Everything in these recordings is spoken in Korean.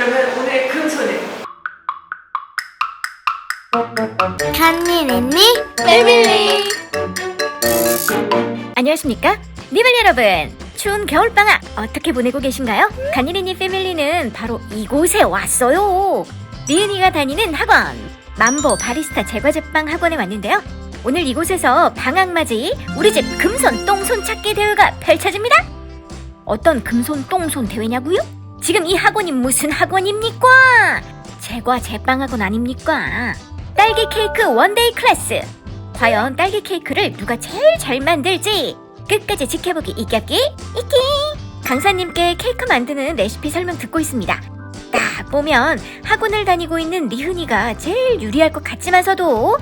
그러면 오늘의 금손은 간니nen니 패밀리 안녕하십니까? 니벨 여러분! 추운 겨울방학 어떻게 보내고 계신가요? 간이리니 패밀리는 바로 이곳에 왔어요. 리은이가 다니는 학원, 만보 바리스타 제과제빵 학원에 왔는데요. 오늘 이곳에서 방학맞이 우리 집 금손 똥손 찾기 대회가 펼쳐집니다. 어떤 금손 똥손 대회냐고요? 지금 이 학원이 무슨 학원입니까? 제과 제빵 학원 아닙니까? 딸기 케이크 원데이 클래스. 과연 딸기 케이크를 누가 제일 잘 만들지 끝까지 지켜보기 이겼기 이기 강사님께 케이크 만드는 레시피 설명 듣고 있습니다 딱 보면 학원을 다니고 있는 리은이가 제일 유리할 것 같지만서도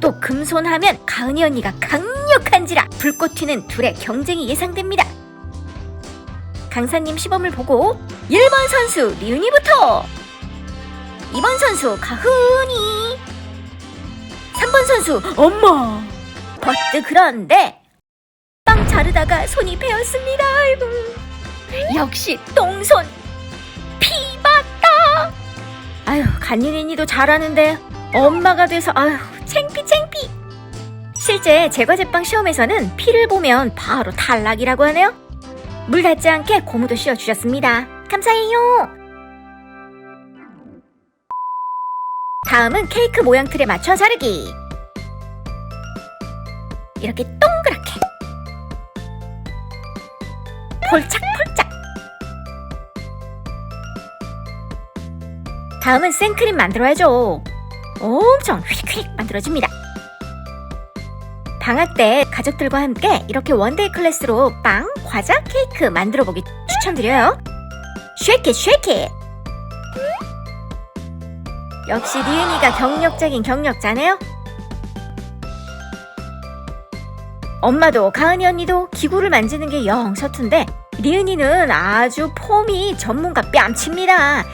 또 금손하면 가은이 언니가 강력한지라 불꽃 튀는 둘의 경쟁이 예상됩니다 강사님 시범을 보고 1번 선수 리은이부터! 2번 선수 가은이! 3번 선수 엄마! 버트 그런데 빵 자르다가 손이 베었습니다 아이고. 역시 똥손 피봤다 아유 간이린이도 잘하는데 엄마가 돼서 아유 챙피 챙피. 실제 제과제빵 시험에서는 피를 보면 바로 탈락이라고 하네요 물 닿지 않게 고무도 씌워주셨습니다 감사해요 다음은 케이크 모양 틀에 맞춰 자르기. 이렇게 동그랗게. 폴짝폴짝. 다음은 생크림 만들어야죠. 엄청 휘릭휘릭 만들어줍니다. 방학 때 가족들과 함께 이렇게 원데이 클래스로 빵, 과자, 케이크 만들어 보기 추천드려요. 쉐이키 쉐이키. 역시 리은이가 경력자긴 경력자네요. 엄마도 가은이 언니도 기구를 만지는 게 영 서툰데 리은이는 아주 폼이 전문가 뺨칩니다.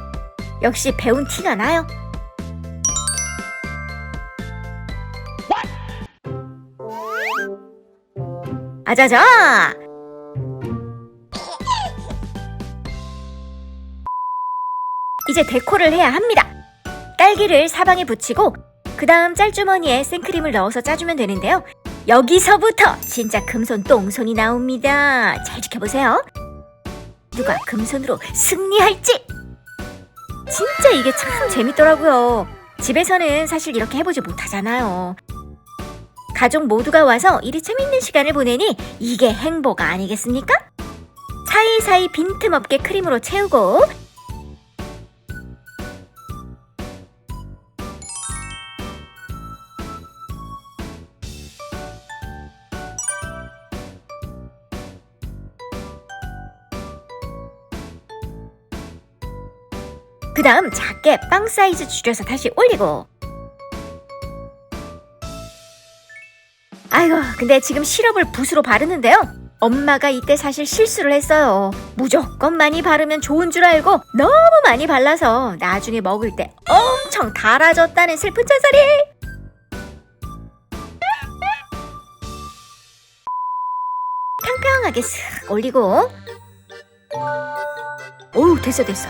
역시 배운 티가 나요. 아자자! 이제 데코를 해야 합니다. 딸기를 사방에 붙이고 그 다음 짤주머니에 생크림을 넣어서 짜주면 되는데요. 여기서부터 진짜 금손 똥손이 나옵니다. 잘 지켜보세요. 누가 금손으로 승리할지! 진짜 이게 참 재밌더라고요. 집에서는 사실 이렇게 해보지 못하잖아요. 가족 모두가 와서 이리 재밌는 시간을 보내니 이게 행복 아니겠습니까? 사이사이 빈틈없게 크림으로 채우고 그 다음 작게 빵 사이즈 줄여서 다시 올리고 아이고 근데 지금 시럽을 붓으로 바르는데요. 엄마가 이때 사실 실수를 했어요. 무조건 많이 바르면 좋은 줄 알고 너무 많이 발라서 나중에 먹을 때 엄청 달아졌다는 슬픈 잔소리! 평평하게 쓱 올리고. 오우 됐어 됐어.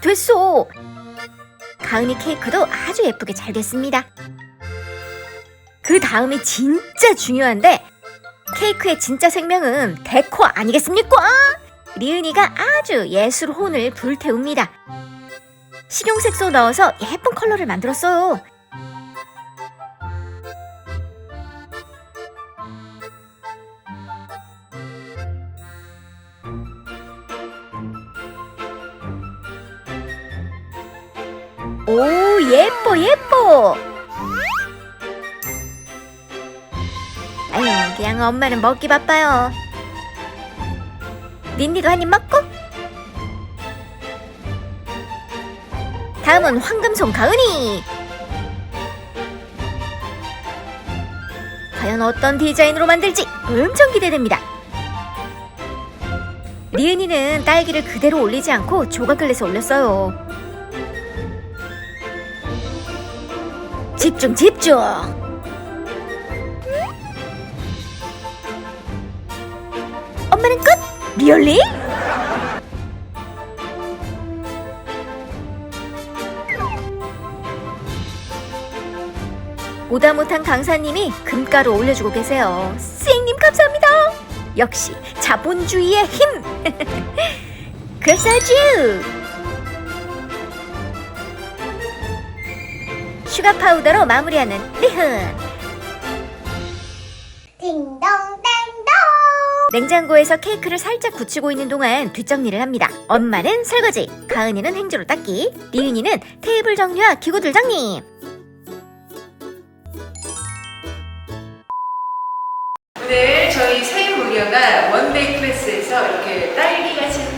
됐어. 가은이 케이크도 아주 예쁘게 잘 됐습니다. 그 다음이 진짜 중요한데 케이크의 진짜 생명은 데코 아니겠습니까? 리은이가 아주 예술 혼을 불태웁니다. 식용색소 넣어서 예쁜 컬러를 만들었어요. 오 예뻐 예뻐. 아유 그냥 엄마는 먹기 바빠요. 닌디도 한 입 먹고. 다음은 황금손 가은이. 과연 어떤 디자인으로 만들지 엄청 기대됩니다. 리은이는 딸기를 그대로 올리지 않고 조각을 내서 올렸어요 집중 집중 엄마는 끝 리얼리? 오다 못한 강사님이 금가루 올려주고 계세요. 선생님 감사합니다. 역시 자본주의의 힘. 그렇사주. 슈가 파우더로 마무리하는 리흔. 딩동댕동 냉장고에서 케이크를 살짝 굳히고 있는 동안 뒷정리를 합니다. 엄마는 설거지, 가은이는 행주로 닦기, 리은이는 테이블 정리와 기구들 정리. 오늘 저희 세이모리아가 원데이 클래스에서 이렇게 딸기가 진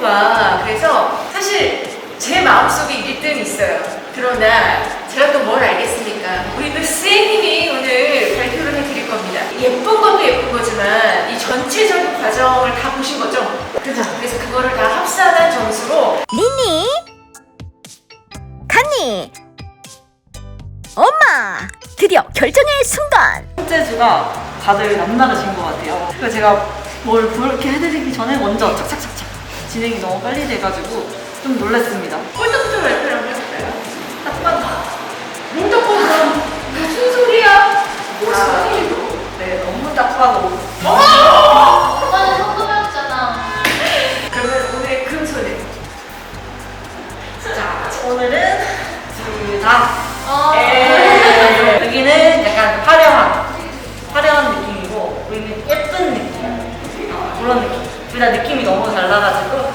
데코가. 그래서 사실 제 마음속에 1등 있어요. 그러나 제가 또 뭘 알겠습니까? 우리 또 선생님이 오늘 발표를 해드릴 겁니다. 예쁜 것도 예쁜 거지만 이 전체적인 과정을 다 보신 거죠? 그죠? 그래서 그거를 다 합산한 점수로 니니, 간니, 엄마, 드디어 결정의 순간. 첫째 주가 다들 남다르신 것 같아요. 그래서 제가 뭘 그렇게 해드리기 전에 먼저 착착착착 진행이 너무 빨리 돼가지고 좀 놀랐습니다. 발표를 한번 해볼까요? 딱. 몸딱 봐봐. 무슨 소리야? 뭐 소리로? 네, 너무 딱 봐도 그거 다 느낌이 너무 달라가지고